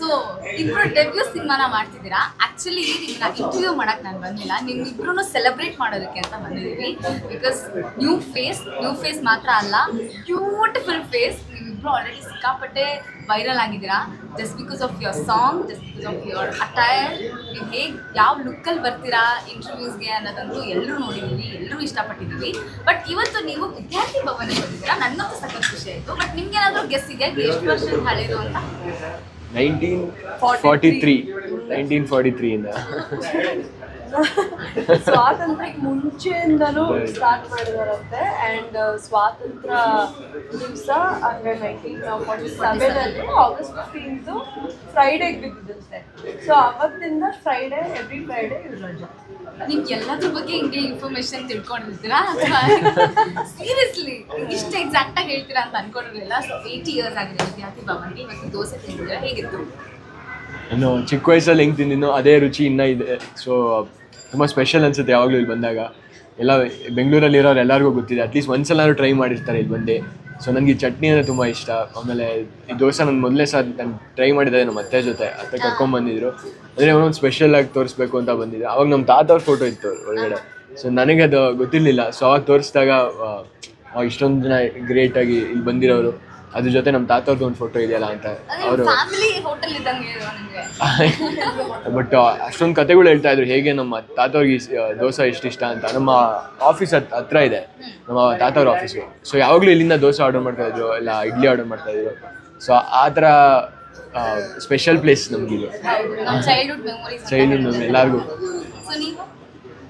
So ಇಬ್ರು debut ಸಿನಿಮಾನ ಮಾಡ್ತಿದ್ದೀರಾ? ಆಕ್ಚುಲಿ ನಿಮ್ಮನ್ನ ಇಂಟರ್ವ್ಯೂ ಮಾಡಕ್ ನಾನು ಬಂದಿಲ್ಲ. ನಿಮ್ಮಿಬ್ರು ಸೆಲೆಬ್ರೇಟ್ ಮಾಡೋದಕ್ಕೆ ಅಂತ ಬಂದಿದ್ದೀವಿ. Because new face new face ಮಾತ್ರ ಅಲ್ಲ ಬ್ಯೂಟಿಫುಲ್ ಫೇಸ್ ನೀವಿಬ್ರು ಆಲ್ರೆಡಿ ಸಿಕ್ಕಾಪಟ್ಟೆ ವೈರಲ್ ಆಗಿದ್ದೀರಾ? Just because of your song just because of your attire ನೀವು ಹೇಗೆ ಯಾವ ಲುಕ್ಕಲ್ಲಿ ಬರ್ತೀರಾ ಇಂಟರ್ವ್ಯೂಸ್ಗೆ ಅನ್ನೋದಂತೂ ಎಲ್ಲರೂ ನೋಡಿದ್ದೀವಿ ಎಲ್ಲರೂ ಇಷ್ಟಪಟ್ಟಿದ್ದೀವಿ ಬಟ್ ಇವತ್ತು ನೀವು ವಿದ್ಯಾರ್ಥಿ ಭವನ ಬಂದಿದ್ದೀರಾ? ನನ್ನಂತೂ ಸಖತ್ ಖುಷಿ ಆಯಿತು. ಬಟ್ ನಿಮ್ಗೆ ಏನಾದರೂ ಗೆಸ್ ಇದೆಯಾ? ಎಷ್ಟು ವರ್ಷದ ಹಳೆಯದು ಅಂತ? Nineteen forty three nineteen forty ತ್ರೀಯಿಂದ ಸ್ವಾತಂತ್ರ್ಯಕ್ಕೆ ಮುಂಚೆಯಿಂದನೂ ಸ್ಟಾರ್ಟ್ ಮಾಡಿದಾರಂತೆ. ಅಂಡ್ ಸ್ವಾತಂತ್ರ್ಯ ದಿವಸ ಅಂದ್ರೆ ನೈನ್ಟೀನ್ ಫಾರ್ಟಿ ಸೆವೆನಲ್ಲಿ ಆಗಸ್ಟ್ ಫಿಫ್ಟೀನ್ತು ಫ್ರೈಡೆಗೆ ಬಿದ್ದಿದ್ದಂತೆ ಸೊ ಅವತ್ತಿಂದ ಫ್ರೈಡೇ ಎವ್ರಿ ಫ್ರೈಡೆ ಇವ್ರ ರಜಾ. ನೀವು ಎಲ್ಲದ್ರ ಬಗ್ಗೆ ಹಿಂಗೆ ಇನ್ಫಾರ್ಮೇಶನ್ ತಿಳ್ಕೊಂಡಿರ್ತೀರಾ? ಅಥವಾ ಸೀರಿಯಸ್ಲಿ ಇಷ್ಟು ಎಕ್ಸಾಕ್ಟ್ ಆಗಿ ಹೇಳ್ತೀರಾ ಅಂತ ಅನ್ಕೊಂಡಿರಲಿಲ್ಲ. ಸೊ ಏಯ್ಟಿ ಇಯರ್ಸ್ ಆಗಿದೆ ವಿದ್ಯಾರ್ಥಿ ಭವನ್ಗೆ ಇವತ್ತು ದೋಸೆ ತಿಂದಿದ್ದೀರಾ? ಹೇಗಿತ್ತು? ಇನ್ನು ಚಿಕ್ಕ ವಯಸ್ಸಲ್ಲಿ ಹೆಂಗೆ ತಿಂದಿನೋ ಅದೇ ರುಚಿ ಇನ್ನೂ ಇದೆ. ಸೊ ತುಂಬ ಸ್ಪೆಷಲ್ ಅನ್ಸುತ್ತೆ ಯಾವಾಗಲೂ ಇಲ್ಲಿ ಬಂದಾಗ. ಎಲ್ಲ ಬೆಂಗಳೂರಲ್ಲಿರೋರು ಎಲ್ಲರಿಗೂ ಗೊತ್ತಿದೆ. ಅಟ್ಲೀಸ್ಟ್ ಒಂದ್ಸಲ ಟ್ರೈ ಮಾಡಿರ್ತಾರೆ ಇಲ್ಲಿ ಬಂದೆ. ಸೊ ನನಗೆ ಈ ಚಟ್ನಿ ಅಂದರೆ ತುಂಬ ಇಷ್ಟ. ಆಮೇಲೆ ಈ ದೋಸೆ ನಾನು ಮೊದಲೇ ಸಹ ನಾನು ಟ್ರೈ ಮಾಡಿದ್ದೆ ನಮ್ಮ ಅತ್ತೆ ಜೊತೆ. ಅತ್ತೆ ಕರ್ಕೊಂಬಂದಿದ್ರು ಅಂದರೆ ಒಂದೊಂದು ಸ್ಪೆಷಲ್ ಆಗಿ ತೋರಿಸ್ಬೇಕು ಅಂತ ಬಂದಿದ್ದೆ ಅವಾಗ ನಮ್ಮ ತಾತವ್ರ ಫೋಟೋ ಇತ್ತು ಒಳಗಡೆ. ಸೊ ನನಗೆ ಅದು ಗೊತ್ತಿರಲಿಲ್ಲ. ಸೊ ಅವಾಗ ತೋರಿಸಿದಾಗ ಇಷ್ಟೊಂದು ಜನ ಗ್ರೇಟಾಗಿ ಇಲ್ಲಿ ಬಂದಿರೋರು. ಅದ್ರ ಜೊತೆ ನಮ್ಮ ತಾತವ್ರದ್ದು ಒಂದು ಫೋಟೋ ಇದೆಯಲ್ಲ ಅಂತ. ಅವರು ಬಟ್ ಅಷ್ಟೊಂದು ಕತೆಗಳು ಹೇಳ್ತಾ ಇದ್ರು. ಹೇಗೆ ನಮ್ಮ ತಾತವ್ರಿಗೆ ದೋಸೆ ಎಷ್ಟು ಇಷ್ಟ ಅಂತ. ನಮ್ಮ ಆಫೀಸ್ ಹತ್ರ ಇದೆ. ನಮ್ಮ ತಾತವ್ರ ಆಫೀಸು ಸೊ ಯಾವಾಗಲೂ ಇಲ್ಲಿಂದ ದೋಸೆ ಆರ್ಡರ್ ಮಾಡ್ತಾ ಇದ್ರು. ಇಲ್ಲ ಇಡ್ಲಿ ಆರ್ಡರ್ ಮಾಡ್ತಾ ಇದ್ರು. ಸೊ ಆ ಥರ ಸ್ಪೆಷಲ್ ಪ್ಲೇಸ್ ನಮಗಿದು ಚೈಲ್ಡ್ಹುಡ್ ಚೈಲ್ಡ್ಹುಡ್ ಎಲ್ಲರಿಗೂ.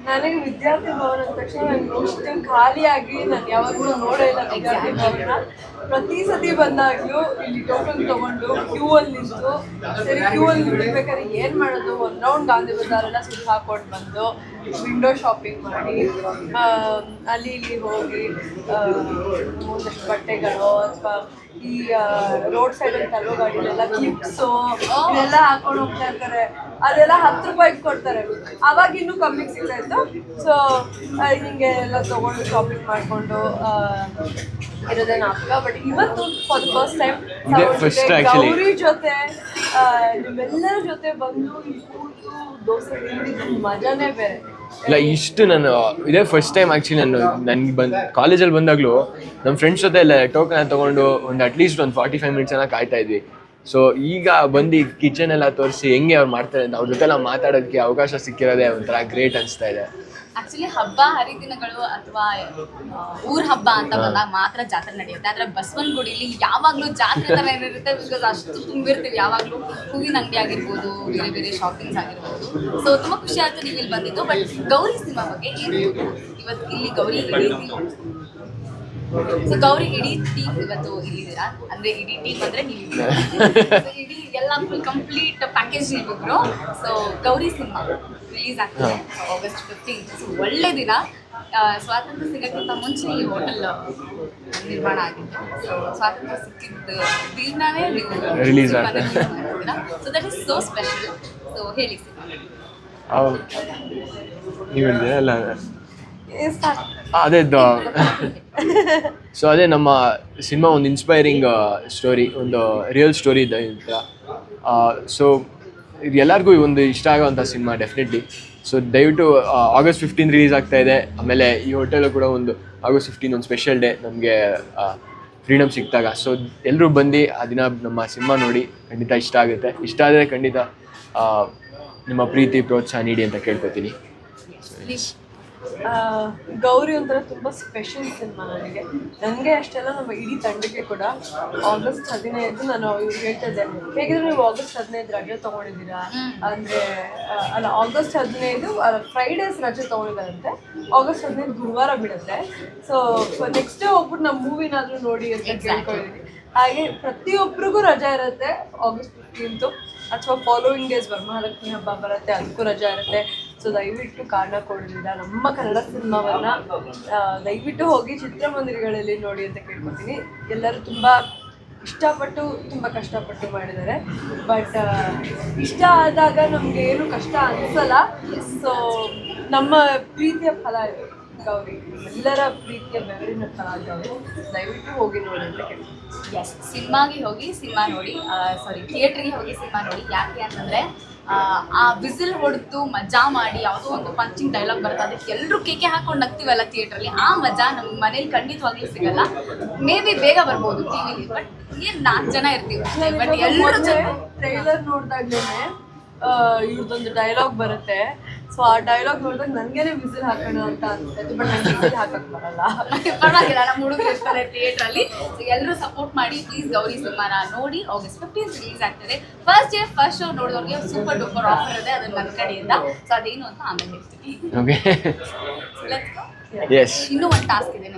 ನನಗೆ ವಿದ್ಯಾರ್ಥಿ ಭವನ ಅಂದ ತಕ್ಷಣ ನನಗೆ ಇಷ್ಟು ಖಾಲಿಯಾಗಿ ನಾನು ಯಾವಾಗಲೂ ನೋಡೇ ಇಲ್ಲ ವಿದ್ಯಾರ್ಥಿ ಭವನ. ಪ್ರತಿ ಸತಿ ಬಂದಾಗ್ಲೂ ಇಲ್ಲಿ ಟೋಕನ್ ತೊಗೊಂಡು ಕ್ಯೂ ಅಲ್ಲಿ ನಿಂತು, ಸರಿ ಕ್ಯೂ ಅಲ್ಲಿ ನಿಲ್ಬೇಕಾದ್ರೆ ಏನು ಮಾಡೋದು? ಒಂದು ರೌಂಡ್ ಗಾಂಧಿ ಬಜಾರೆಲ್ಲ ಸುತ್ತ ಹಾಕೊಂಡು ಬಂದು ವಿಂಡೋ ಶಾಪಿಂಗ್ ಮಾಡಿ ಅಲ್ಲಿ ಇಲ್ಲಿ ಹೋಗಿ ಒಂದಷ್ಟು ಬಟ್ಟೆಗಳು, ಅಥವಾ ಈ ರೋಡ್ ಸೈಡ್ ತರೋ ಗಾಡಿಲೆಲ್ಲ ಕ್ಲಿಪ್ಸು ಇದೆಲ್ಲ ಹಾಕೊಂಡು ಹೋಗ್ತಾ ಇರ್ತಾರೆ. ಅದೆಲ್ಲ ಹತ್ತು ರೂಪಾಯಿ ಕೊಡ್ತಾರೆ. ಅವಾಗ ಇನ್ನು ಕಮ್ಮಿಗೆ ಸಿಗ್ತಾ ಇತ್ತು. ಸೊ ಹಿಂಗೆ ಎಲ್ಲ ತಗೊಂಡು ಶಾಪಿಂಗ್ ಮಾಡಿಕೊಂಡು ಇರೋದೇ ಬಟ್ ಇವತ್ತು for the first time. Gauri ಜೊತೆ ನಿಮ್ಮೆಲ್ಲರ ಜೊತೆ ಬಂದು ಈ ಕೂತು ದೋಸೆ ತಿಂದಿದ್ದು ಮಜಾನೇ ಬೇರೆ. ಇಲ್ಲ ಇಷ್ಟು ನಾನು ಇದೇ ಫಸ್ಟ್ ಟೈಮ್ ಆ್ಯಕ್ಚುಲಿ ನಾನು ನನಗೆ ಬಂದು ಕಾಲೇಜಲ್ಲಿ ಬಂದಾಗಲೂ ನಮ್ಮ ಫ್ರೆಂಡ್ಸ್ ಜೊತೆ ಎಲ್ಲ ಟೋಕನ್ ತೊಗೊಂಡು ಒಂದು ಅಟ್ಲೀಸ್ಟ್ ಒಂದು ಫಾರ್ಟಿ ಫೈವ್ ಮಿನಿಟ್ಸ್ ಏನೋ ಕಾಯ್ತಾ ಇದ್ವಿ. ಸೊ ಈಗ ಬಂದು ಕಿಚನ್ ಎಲ್ಲ ತೋರಿಸಿ ಹೆಂಗೆ ಅವ್ರು ಮಾಡ್ತಾರೆ ಅಂತ ಅವ್ರ ಜೊತೆ ಎಲ್ಲ ಮಾತಾಡೋದಕ್ಕೆ ಅವಕಾಶ ಸಿಕ್ಕಿರೋದೇ ಒಂಥರ ಗ್ರೇಟ್ ಅನಿಸ್ತಾ ಇದೆ. ಆಕ್ಚುಲಿ ಹಬ್ಬ ಹರಿದಿನಗಳು ಅಥವಾ ಊರ್ ಹಬ್ಬ ಅಂತ ಬಂದಾಗ ಮಾತ್ರ ಜಾತ್ರೆ ನಡೆಯುತ್ತೆ. ಆದ್ರೆ ಬಸವನಗುಡಿಲಿ ಯಾವಾಗ್ಲೂ ಜಾತ್ರೆ ತರ ಏನಿರುತ್ತೆ ಬಿಕಾಸ್ ಅಷ್ಟು ತುಂಬಿರ್ತೀವಿ. ಯಾವಾಗ್ಲೂ ಹೂವಿನ ಅಂಗಡಿ ಆಗಿರ್ಬೋದು ಬೇರೆ ಬೇರೆ ಶಾಪಿಂಗ್ಸ್ ಆಗಿರ್ಬೋದು. ಸೊ ತುಂಬಾ ಖುಷಿ ಆಯ್ತು ನೀವು ಇಲ್ಲಿ ಬಂದಿದ್ದು. ಬಟ್ ಗೌರಿ ಸಿನಿಮಾ ಬಗ್ಗೆ ಏನು ಇವತ್ತು ಇಲ್ಲಿ ಗೌರಿ ಸೊ ಗೌರಿ ಇಡೀ ಟೀಮ್ ಇವತ್ತು ಇಲ್ಲಿದ್ದೀರಾ? ಅಂದ್ರೆ ಇಡೀ ಟೀಮ್ ಅಂದ್ರೆ ನೀವು. ಇಡೀ ಎಲ್ಲ ಫುಲ್ ಕಂಪ್ಲೀಟ್ ಪ್ಯಾಕೇಜ್ ನೀವಿಬ್ರು ಸೊ ಗೌರಿ ಸಿನಿಮಾ ರಿಲೀಸ್ ಆಗ್ತದೆ ಆಗಸ್ಟ್ ಫಿಫ್ಟೀನ್ ಸೊ ಒಳ್ಳೆ ದಿನ. ಸ್ವಾತಂತ್ರ್ಯ ಸಿಗೋಕ್ಕಿಂತ ಮುಂಚೆ ಈ ಹೋಟೆಲ್ ನಿರ್ಮಾಣ ಆಗಿತ್ತು. ಸೊ ಸ್ವಾತಂತ್ರ್ಯ ಸಿಕ್ಕಿದ್ದ ದಿನವೇ ನೀವು release. So that is so special so ಹೇಳಿ ಸಿನಿಮಾ. ನೀವು ಅಲ್ಲ. ಅದೇ ಸೊ ಅದೇ ನಮ್ಮ ಸಿನಿಮಾ ಒಂದು ಇನ್ಸ್ಪೈರಿಂಗ್ ಸ್ಟೋರಿ ಒಂದು ರಿಯಲ್ ಸ್ಟೋರಿ ಇದೆ ಅಂತ ಸೊ ಎಲ್ಲರಿಗೂ ಒಂದು ಇಷ್ಟ ಆಗೋವಂಥ ಸಿನಿಮಾ ಡೆಫಿನೆಟ್ಲಿ ಸೊ ದಯವಿಟ್ಟು ಆಗಸ್ಟ್ ಫಿಫ್ಟೀನ್ ರಿಲೀಸ್ ಆಗ್ತಾ ಇದೆ. ಆಮೇಲೆ ಈ ಹೋಟೆಲು ಕೂಡ ಒಂದು ಆಗಸ್ಟ್ ಫಿಫ್ಟೀನ್ ಒಂದು ಸ್ಪೆಷಲ್ ಡೇ ನಮಗೆ ಫ್ರೀಡಮ್ ಸಿಕ್ತಾಗ ಸೊ ಎಲ್ಲರೂ ಬಂದು ಆ ದಿನ ನಮ್ಮ ಸಿನಿಮಾ ನೋಡಿ ಖಂಡಿತ ಇಷ್ಟ ಆಗುತ್ತೆ. ಇಷ್ಟ ಆದರೆ ಖಂಡಿತ ನಿಮ್ಮ ಪ್ರೀತಿ, ಪ್ರೋತ್ಸಾಹ ನೀಡಿ ಅಂತ ಕೇಳ್ಕೊತೀನಿ. ಗೌರಿ ಒಂಥರ ತುಂಬ ಸ್ಪೆಷಲ್ ಸಿನಿಮಾ ನನಗೆ. ನನಗೆ ಅಷ್ಟೆಲ್ಲ ನಮ್ಮ ಇಡೀ ತಂಡಕ್ಕೆ ಕೂಡ ಆಗಸ್ಟ್ ಹದಿನೈದು ನಾನು ಇವ್ರಿಗೆ ಹೇಳ್ತಿದ್ದೆ ಹೇಗಿದ್ರೆ ನೀವು ಆಗಸ್ಟ್ ಹದಿನೈದು ರಜೆ ತಗೊಂಡಿದ್ದೀರಾ? ಅಂದರೆ ಅಲ್ಲ ಆಗಸ್ಟ್ ಹದಿನೈದು ಫ್ರೈಡೇಸ್ ರಜೆ ತೊಗೊಂಡಿದ್ದಾರಂತೆ. ಆಗಸ್ಟ್ ಹದಿನೈದು ಗುರುವಾರ ಬಿಡುತ್ತೆ. ಸೊ ನೆಕ್ಸ್ಟ್ ಡೇ ಹೋಗ್ಬಿಟ್ಟು ನಮ್ಮ ಮೂವಿನಾದರೂ ನೋಡಿ ಅಂತ ಕೇಳ್ಕೊಂಡಿದ್ದೀನಿ ಹಾಗೆ ಪ್ರತಿಯೊಬ್ಬರಿಗೂ ರಜಾ ಇರುತ್ತೆ ಆಗಸ್ಟ್ ಫಿಫ್ಟೀನ್ತು ಅಥವಾ ಫಾಲೋಯಿಂಗ್ ಡೇಸ್ ವರಮಹಾಲಕ್ಷ್ಮಿ ಹಬ್ಬ ಬರುತ್ತೆ ಅದಕ್ಕೂ ರಜಾ ಇರುತ್ತೆ. ಸೊ ದಯವಿಟ್ಟು ಕಾರಣ ಕೊಡಲಿಲ್ಲ ನಮ್ಮ ಕನ್ನಡ ಸಿನಿಮಾವನ್ನ ದಯವಿಟ್ಟು ಹೋಗಿ ಚಿತ್ರಮಂದಿರಗಳಲ್ಲಿ ನೋಡಿ ಅಂತ ಕೇಳ್ಕೊತೀನಿ. ಎಲ್ಲರೂ ತುಂಬ ಇಷ್ಟಪಟ್ಟು, ತುಂಬ ಕಷ್ಟಪಟ್ಟು ಮಾಡಿದ್ದಾರೆ. ಬಟ್ ಇಷ್ಟ ಆದಾಗ ನಮ್ಗೆ ಏನು ಕಷ್ಟ ಅನ್ಸಲ್ಲ. ಸೊ ನಮ್ಮ ಪ್ರೀತಿಯ ಫಲ ಗೌರಿ. ಎಲ್ಲರ ಪ್ರೀತಿಯ ಬೆವರಿನ ಫಲ ದಯವಿಟ್ಟು ಹೋಗಿ ನೋಡಿ ಅಂತ ಕೇಳ್ತೀನಿ ಎಸ್ ಸಿನಿಮಾಗೆ ಹೋಗಿ ಸಿನಿಮಾ ನೋಡಿ. ಸಾರಿ ಥಿಯೇಟ್ರಿಗೆ ಹೋಗಿ ಸಿನಿಮಾ ನೋಡಿ. ಯಾಕೆ ಅಂತಂದ್ರೆ ಆ, ವಿಸಿಲ್ ಹೊಡೆದು ಮಜಾ ಮಾಡಿ ಯಾವುದೋ ಒಂದು ಪಂಚಿಂಗ್ ಡೈಲಾಗ್ ಬರುತ್ತೆ. ಅದಕ್ಕೆ ಎಲ್ಲರೂ ಕೇಕೆ ಹಾಕೊಂಡು ನಗ್ತೀವಲ್ಲ ಥಿಯೇಟ್ರಲ್ಲಿ ಆ ಮಜಾ ನಮ್ಗೆ ಮನೇಲಿ ಖಂಡಿತವಾಗ್ಲೂ ಸಿಗಲ್ಲ. ಮೇ ಬಿ ಬೇಗ ಬರ್ಬೋದು ಟಿವಿಲಿ ಬಟ್ ಏನು ನಾಲ್ಕು ಜನ ಇರ್ತೀವಿ ಬಟ್ ಎಲ್ಲರೂ ಟ್ರೈಲರ್ ನೋಡಿದಾಗ್ಲೇ ಇವ್ರದ್ದೊಂದು ಡೈಲಾಗ್ ಬರುತ್ತೆ. ಸೊ ಆ ಡೈಲಾಗ್ ನೋಡಿದಾಗ ನನಗೇನೆ ವಿಸಿಲ್ ಹಾಕೋಣ ಅಂತ ಅನ್ಸುತ್ತೆ. ಬಟ್ ನಂಗೆ ವಿಸಿಲ್ ಹಾಕಕ್ ಬರಲ್ಲ. ಪರವಾಗಿಲ್ಲ ನಮ್ಮ ಹುಡುಗರು ಇರ್ತಾರೆ ಥಿಯೇಟರ್ ಅಲ್ಲಿ. ಎಲ್ಲರೂ ಸಪೋರ್ಟ್ ಮಾಡಿ ಪ್ಲೀಸ್ ಗೌರಿ ಸಿನಿಮಾನ ನೋಡಿ ಆಗಸ್ಟ್ ಫಿಫ್ಟೀನ್ ರಿಲೀಸ್ ಆಗ್ತದೆ. ಫಸ್ಟ್ ಡೇ ಫಸ್ಟ್ ಶೋ ನೋಡಿದವ್ರಿಗೆ ಸೂಪರ್ ಡೂಪರ್ ಆಫರ್ ಇದೆ ಅದನ್ನ ನನ್ನ ಕಡೆಯಿಂದ. ಸೊ ಅದೇನು ಅಂತ ಆಮೇಲೆ ಹೇಳ್ತೀನಿ. ಇನ್ನೂ ಒಂದು ಟಾಸ್ಕ್ ಇದೆ